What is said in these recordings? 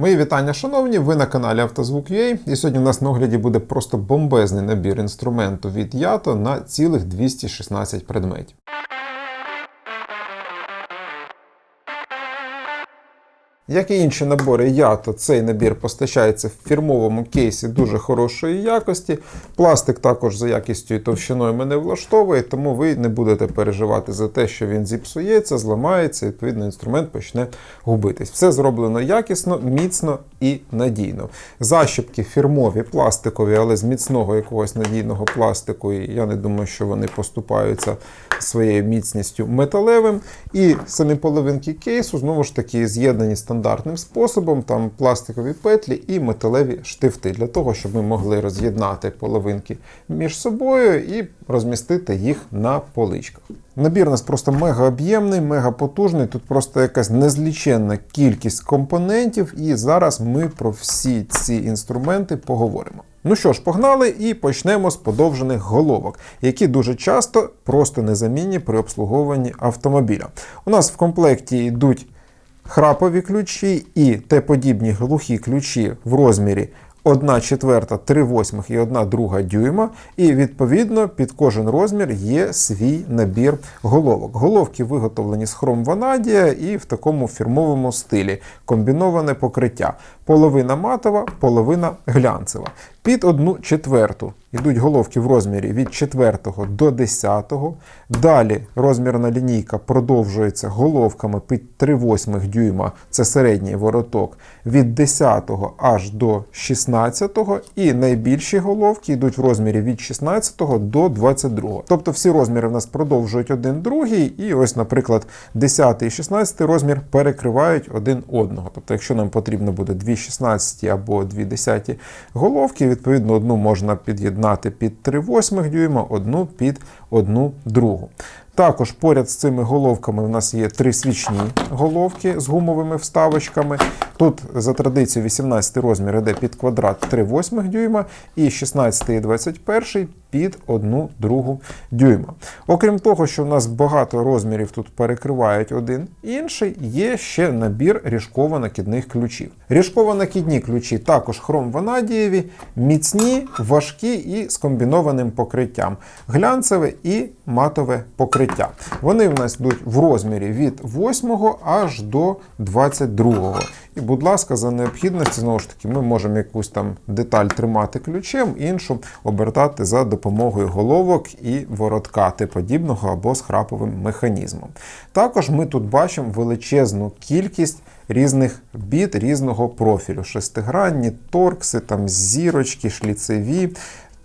Мої вітання, шановні! Ви на каналі Автозвук.ua і сьогодні у нас на огляді буде просто бомбезний набір інструменту від ято на цілих 216 предметів. Як і інші набори ЯТО, цей набір постачається в фірмовому кейсі дуже хорошої якості. Пластик також за якістю і товщиною мене влаштовує, тому ви не будете переживати за те, що він зіпсується, зламається, і, відповідно, інструмент почне губитись. Все зроблено якісно, міцно і надійно. Защіпки фірмові, пластикові, але з міцного якогось надійного пластику. І я не думаю, що вони поступаються своєю міцністю металевим. І самі половинки кейсу знову ж таки з'єднані стандартним способом, там пластикові петлі і металеві штифти, для того, щоб ми могли роз'єднати половинки між собою і розмістити їх на поличках. Набір у нас просто мега об'ємний, мега потужний. Тут просто якась незліченна кількість компонентів, і зараз ми про всі ці інструменти поговоримо. Ну що ж, погнали і почнемо з подовжених головок, які дуже часто просто незамінні при обслуговуванні автомобіля. У нас в комплекті йдуть храпові ключі і Т-подібні глухі ключі в розмірі 1 четверта, 3 восьмих і 1 друга дюйма. І відповідно під кожен розмір є свій набір головок. Головки виготовлені з хром ванадія і в такому фірмовому стилі. Комбіноване покриття. Половина матова, половина глянцева. Під 1 четверту йдуть головки в розмірі від 4 до 10. Далі розмірна лінійка продовжується головками під 3 восьмих дюйма, це середній вороток, від 10 аж до 16. І найбільші головки йдуть в розмірі від 16 до 22. Тобто всі розміри в нас продовжують один другий, і ось, наприклад, 10 і 16 розмір перекривають один одного. Тобто, якщо нам потрібно буде 2 16 або 2 10 головки, відповідно, одну можна під'єднати під 3 восьмих дюйма, одну під одну другу. Також поряд з цими головками у нас є три свічні головки з гумовими вставочками. Тут за традицією 18 розмір йде під квадрат 3 восьмих дюйма і 16 і 21 під 1 другу дюйма. Окрім того, що в нас багато розмірів тут перекривають один інший, є ще набір ріжково-накидних ключів. Ріжково-накидні ключі також хром ванадієві, міцні, важкі і з комбінованим покриттям. Глянцеве і матове покриття. Вони в нас йдуть в розмірі від 8 аж до 22. І, будь ласка, за необхідності, знову ж таки, ми можемо якусь там деталь тримати ключем, іншу обертати за допомогою головок і воротка подібного або з храповим механізмом. Також ми тут бачимо величезну кількість різних біт різного профілю: шестигранні, торкси, там зірочки, шліцеві.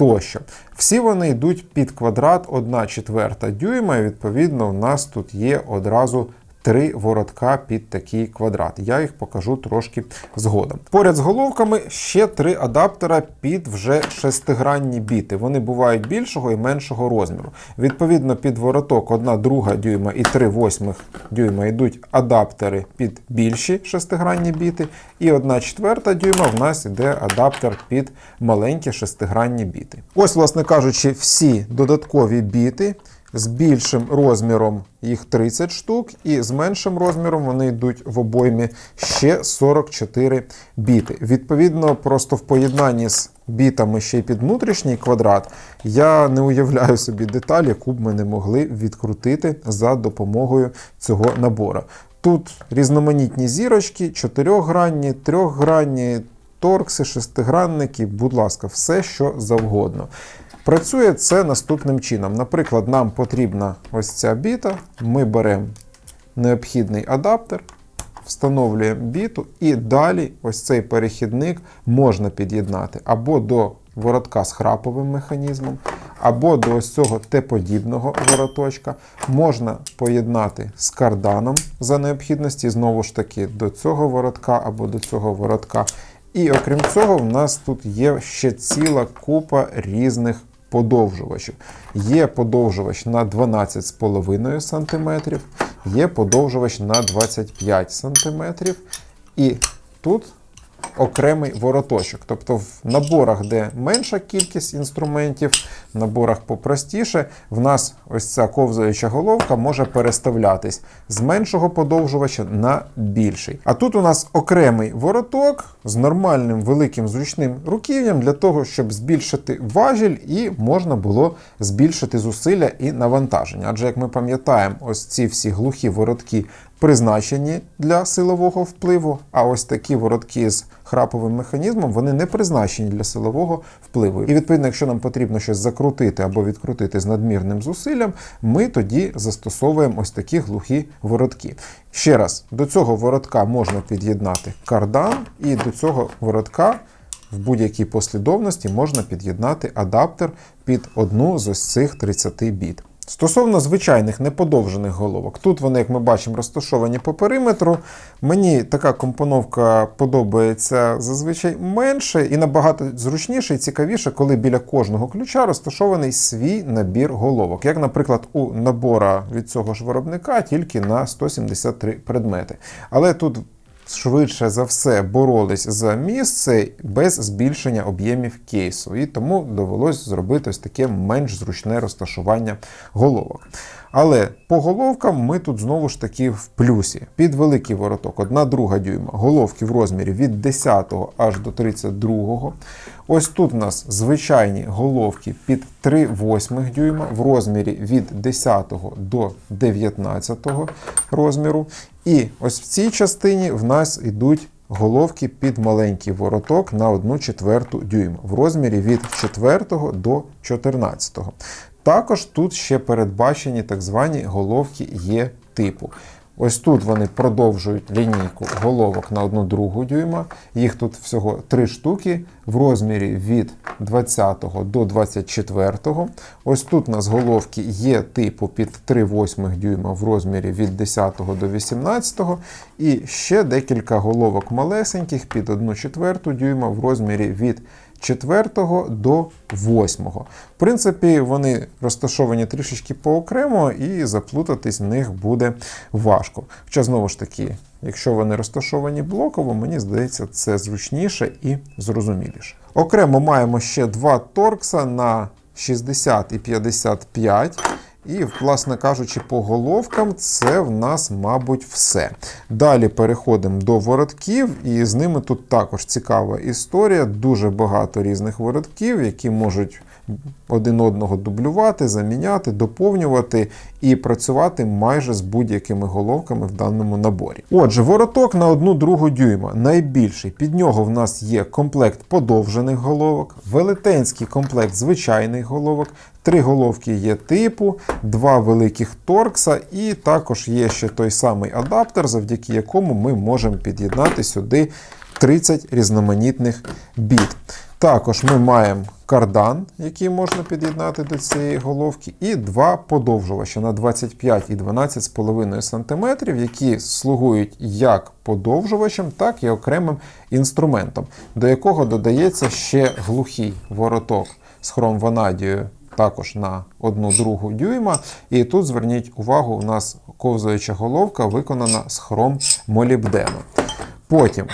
Тощо. Всі вони йдуть під квадрат 1 четверта дюйма, і відповідно у нас тут є одразу три воротка під такий квадрат. Я їх покажу трошки згодом. Поряд з головками ще три адаптера під вже шестигранні біти. Вони бувають більшого і меншого розміру. Відповідно, під вороток 1 друга дюйма і 3 восьмих дюйма йдуть адаптери під більші шестигранні біти. І 1 четверта дюйма в нас йде адаптер під маленькі шестигранні біти. Ось, власне кажучи, всі додаткові біти. З більшим розміром їх 30 штук, і з меншим розміром вони йдуть в обоймі ще 44 біти. Відповідно, просто в поєднанні з бітами ще й під внутрішній квадрат, я не уявляю собі деталь, яку б ми не могли відкрутити за допомогою цього набору. Тут різноманітні зірочки, чотирьохгранні, трьохгранні, торкси, шестигранники, будь ласка, все що завгодно. Працює це наступним чином. Наприклад, нам потрібна ось ця біта, ми беремо необхідний адаптер, встановлюємо біту, і далі ось цей перехідник можна під'єднати або до воротка з храповим механізмом, або до ось цього Т-подібного вороточка. Можна поєднати з карданом за необхідності, знову ж таки, до цього воротка або до цього воротка. І окрім цього, в нас тут є ще ціла купа різних подовжувачів. Є подовжувач на 12,5 см, є подовжувач на 25 см. І тут окремий вороточок. Тобто в наборах, де менша кількість інструментів, в наборах попростіше, в нас ось ця ковзаюча головка може переставлятись з меншого подовжувача на більший. А тут у нас окремий вороток з нормальним великим зручним руків'ям для того, щоб збільшити важіль і можна було збільшити зусилля і навантаження. Адже, як ми пам'ятаємо, ось ці всі глухі воротки призначені для силового впливу, а ось такі воротки з храповим механізмом вони не призначені для силового впливу. І відповідно, якщо нам потрібно щось закрутити або відкрутити з надмірним зусиллям, ми тоді застосовуємо ось такі глухі воротки. Ще раз, до цього воротка можна під'єднати кардан, і до цього воротка в будь-якій послідовності можна під'єднати адаптер під одну з ось цих 30 біт. Стосовно звичайних неподовжених головок, тут вони, як ми бачимо, розташовані по периметру. Мені така компоновка подобається зазвичай менше і набагато зручніше і цікавіше, коли біля кожного ключа розташований свій набір головок. Як, наприклад, у набора від цього ж виробника тільки на 173 предмети. Але тут швидше за все боролись за місце без збільшення об'ємів кейсу, і тому довелось зробити ось таке менш зручне розташування головок. Але по головкам ми тут знову ж таки в плюсі. Під великий вороток, 1 друга дюйма, головки в розмірі від 10 аж до 32. Ось тут у нас звичайні головки під 3 восьмих дюйма в розмірі від 10 до 19 розміру. І ось в цій частині в нас йдуть головки під маленький вороток на 1 четверту дюйма в розмірі від 4 до 14. Також тут ще передбачені так звані головки Є типу. Ось тут вони продовжують лінійку головок на 1 другу дюйма. Їх тут всього 3 штуки в розмірі від 20 до 24. Ось тут у нас головки є типу під 3 восьмих дюйма в розмірі від 10 до 18. І ще декілька головок малесеньких під 1 четверту дюйма в розмірі від 4 до 8. В принципі, вони розташовані трішечки поокремо, і заплутатись в них буде важко. Хоча, знову ж таки, якщо вони розташовані блоково, мені здається, це зручніше і зрозуміліше. Окремо маємо ще два торкса на 60 і 55. І, власне кажучи, по головкам це в нас, мабуть, все. Далі переходимо до воротків, і з ними тут також цікава історія. Дуже багато різних воротків, які можуть один одного дублювати, заміняти, доповнювати і працювати майже з будь-якими головками в даному наборі. Отже, вороток на одну другу дюйма найбільший. Під нього в нас є комплект подовжених головок, велетенський комплект звичайних головок. Три головки є типу, два великих торкса, і також є ще той самий адаптер, завдяки якому ми можемо під'єднати сюди 30 різноманітних біт. Також ми маємо кардан, який можна під'єднати до цієї головки, і два подовжувача на 25 і 12,5 см, які слугують як подовжувачем, так і окремим інструментом, до якого додається ще глухий вороток з хромванадією також на 1 другу дюйма. І тут зверніть увагу, у нас ковзаюча головка виконана з хром молібдену. Потім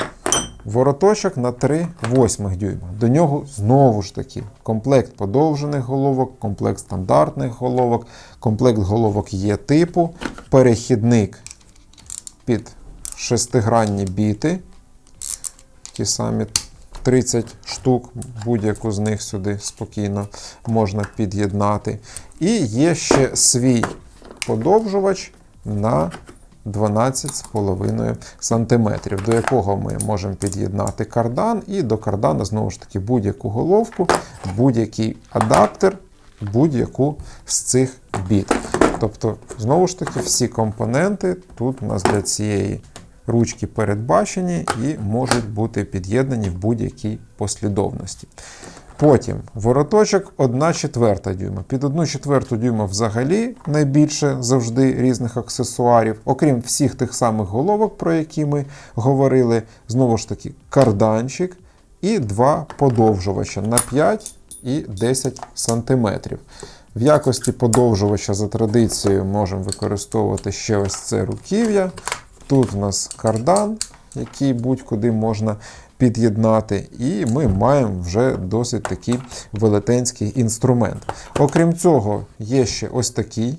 вороточок на 3 восьмих дюйма. До нього знову ж таки комплект подовжених головок, комплект стандартних головок, комплект головок є типу, перехідник під шестигранні біти. Ті самі 30 штук, будь-яку з них сюди спокійно можна під'єднати. І є ще свій подовжувач на 12,5 см, до якого ми можемо під'єднати кардан, і до кардана, знову ж таки, будь-яку головку, будь-який адаптер, будь-яку з цих біт. Тобто, знову ж таки, всі компоненти тут у нас для цієї ручки передбачені і можуть бути під'єднані в будь-якій послідовності. Потім вороточок 1 четверта дюйма. Під 1 четверту дюйма взагалі найбільше завжди різних аксесуарів, окрім всіх тих самих головок, про які ми говорили, знову ж таки, карданчик і два подовжувача на 5 і 10 см. В якості подовжувача за традицією можемо використовувати ще ось це руків'я. Тут у нас кардан який будь-куди можна під'єднати, і ми маємо вже досить такий велетенський інструмент. Окрім цього, є ще ось такий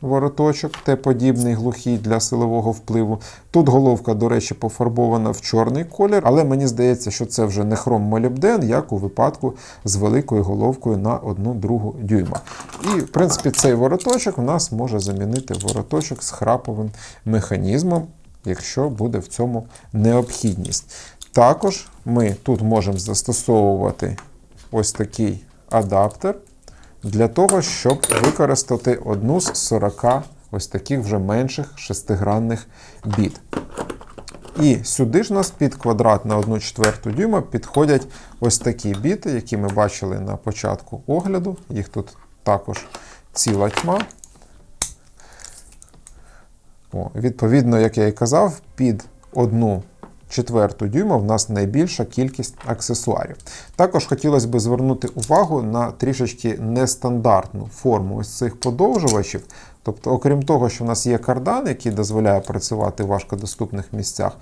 вороточок, Т-подібний глухий для силового впливу. Тут головка, до речі, пофарбована в чорний колір, але мені здається, що це вже не хром молібден, як у випадку з великою головкою на 1 другу дюйма. І, в принципі, цей вороточок у нас може замінити вороточок з храповим механізмом, якщо буде в цьому необхідність. Також ми тут можемо застосовувати ось такий адаптер для того, щоб використати одну з 40 ось таких вже менших шестигранних біт. І сюди ж нас під квадрат на 1 четверту дюйма підходять ось такі біти, які ми бачили на початку огляду. Їх тут також ціла тьма. О, Відповідно, як я і казав, під одну четверту дюйма в нас найбільша кількість аксесуарів. Також хотілося б звернути увагу на трішечки нестандартну форму ось цих подовжувачів. Тобто, окрім того, що в нас є кардан, який дозволяє працювати в важкодоступних місцях,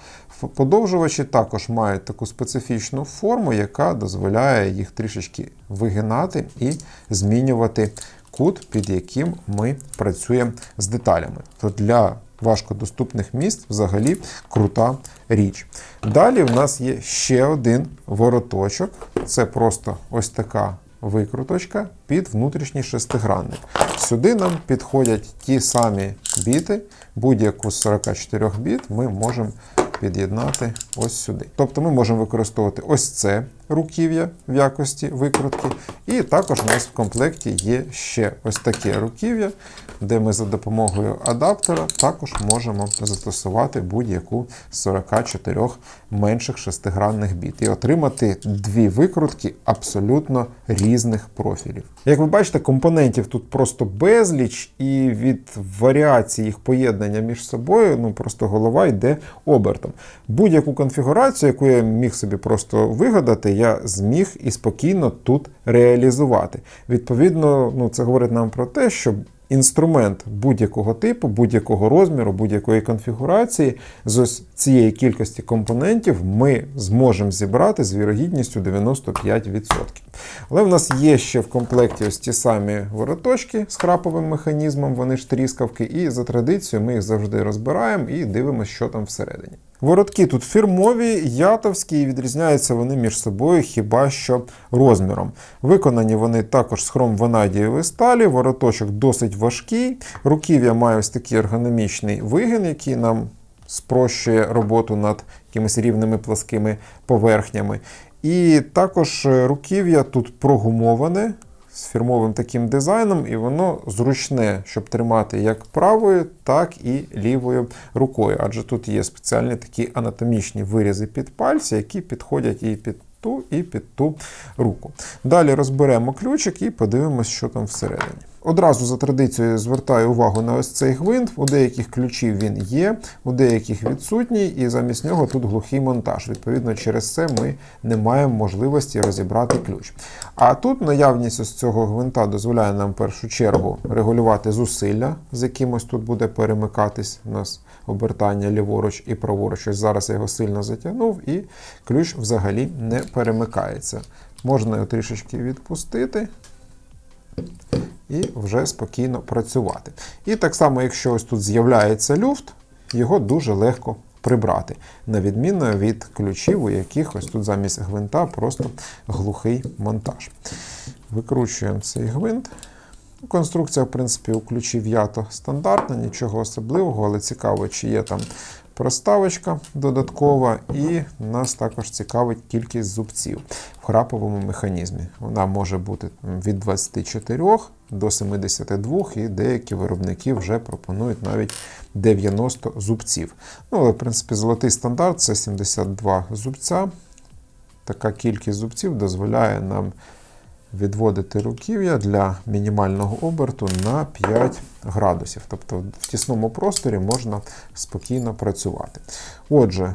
подовжувачі також мають таку специфічну форму, яка дозволяє їх трішечки вигинати і змінювати кут, під яким ми працюємо з деталями. То для важкодоступних місць взагалі крута річ. Далі в нас є ще один вороточок. Це просто ось така викруточка під внутрішній шестигранник. Сюди нам підходять ті самі біти, будь-яку з 44 біт ми можемо під'єднати ось сюди. Тобто ми можемо використовувати ось це руків'я в якості викрутки. І також у нас в комплекті є ще ось таке руків'я, де ми за допомогою адаптера також можемо застосувати будь-яку з 44 менших шестигранних біт і отримати дві викрутки абсолютно різних профілів. Як ви бачите, компонентів тут просто безліч, і від варіації їх поєднання між собою ну просто голова йде обертом. Будь-яку конфігурацію, яку я міг собі просто вигадати, я зміг і спокійно тут реалізувати. Відповідно, ну це говорить нам про те, що інструмент будь-якого типу, будь-якого розміру, будь-якої конфігурації з ось цієї кількості компонентів ми зможемо зібрати з вірогідністю 95%. Але в нас є ще в комплекті ось ті самі вороточки з храповим механізмом, вони ж тріскавки, і за традицією ми їх завжди розбираємо і дивимося, що там всередині. Воротки тут фірмові, ятовські, і відрізняються вони між собою хіба що розміром. Виконані вони також з хром-ванадієвої сталі, вороточок досить важкий. Руків'я має ось такий ергономічний вигин, який нам спрощує роботу над якимись рівними пласкими поверхнями. І також руків'я тут прогумоване з фірмовим таким дизайном, і воно зручне, щоб тримати як правою, так і лівою рукою. Адже тут є спеціальні такі анатомічні вирізи під пальці, які підходять і під ту, і під ту руку. Далі розберемо ключик і подивимось, що там всередині. Одразу за традицією звертаю увагу на ось цей гвинт. У деяких ключів він є, у деяких відсутній, і замість нього тут глухий монтаж. Відповідно, через це ми не маємо можливості розібрати ключ. А тут наявність ось цього гвинта дозволяє нам в першу чергу регулювати зусилля, з якимось тут буде перемикатись у нас обертання ліворуч і праворуч. Ось Зараз я його сильно затягнув, і ключ взагалі не перемикається. Можна його трішечки відпустити і вже спокійно працювати. І так само, якщо ось тут з'являється люфт, його дуже легко прибрати, на відміну від ключів, у яких ось тут замість гвинта просто глухий монтаж. Викручуємо цей гвинт. Конструкція, в принципі, у ключів ято стандартна, нічого особливого, але цікаво, чи є там проставочка додаткова, і нас також цікавить кількість зубців в храповому механізмі. Вона може бути від 24 до 72, і деякі виробники вже пропонують навіть 90 зубців. Ну, але, в принципі, золотий стандарт це 72 зубця. Така кількість зубців дозволяє нам відводити руків'я для мінімального оберту на 5 градусів. Тобто в тісному просторі можна спокійно працювати. Отже,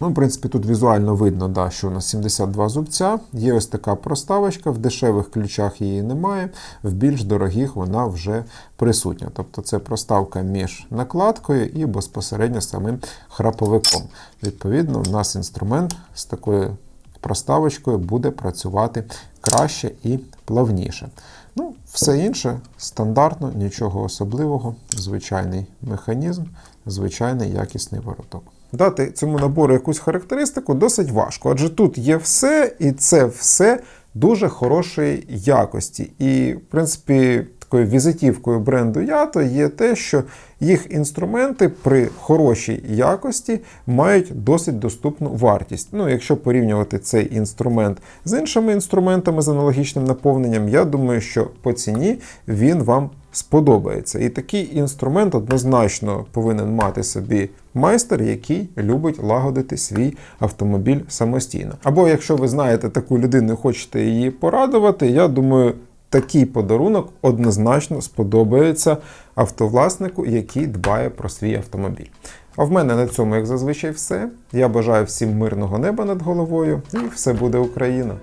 Ну, в принципі, тут візуально видно, да, що у нас 72 зубця. Є ось така проставочка, в дешевих ключах її немає, в більш дорогих вона вже присутня. Тобто це проставка між накладкою і безпосередньо самим храповиком. Відповідно, у нас інструмент з такою проставочкою буде працювати краще і плавніше. Ну, все інше стандартно, нічого особливого, звичайний механізм, звичайний якісний вороток. Дати цьому набору якусь характеристику досить важко, адже тут є все, і це все дуже хорошої якості. І, в принципі, такою візитівкою бренду Ято є те, що їх інструменти при хорошій якості мають досить доступну вартість. Ну, якщо порівнювати цей інструмент з іншими інструментами з аналогічним наповненням, я думаю, що по ціні він вам сподобається. І такий інструмент однозначно повинен мати собі майстер, який любить лагодити свій автомобіль самостійно. Або якщо ви знаєте таку людину хочете її порадувати, я думаю. Такий подарунок однозначно сподобається автовласнику, який дбає про свій автомобіль. А в мене на цьому, як зазвичай, все. Я бажаю всім мирного неба над головою, і все буде Україна!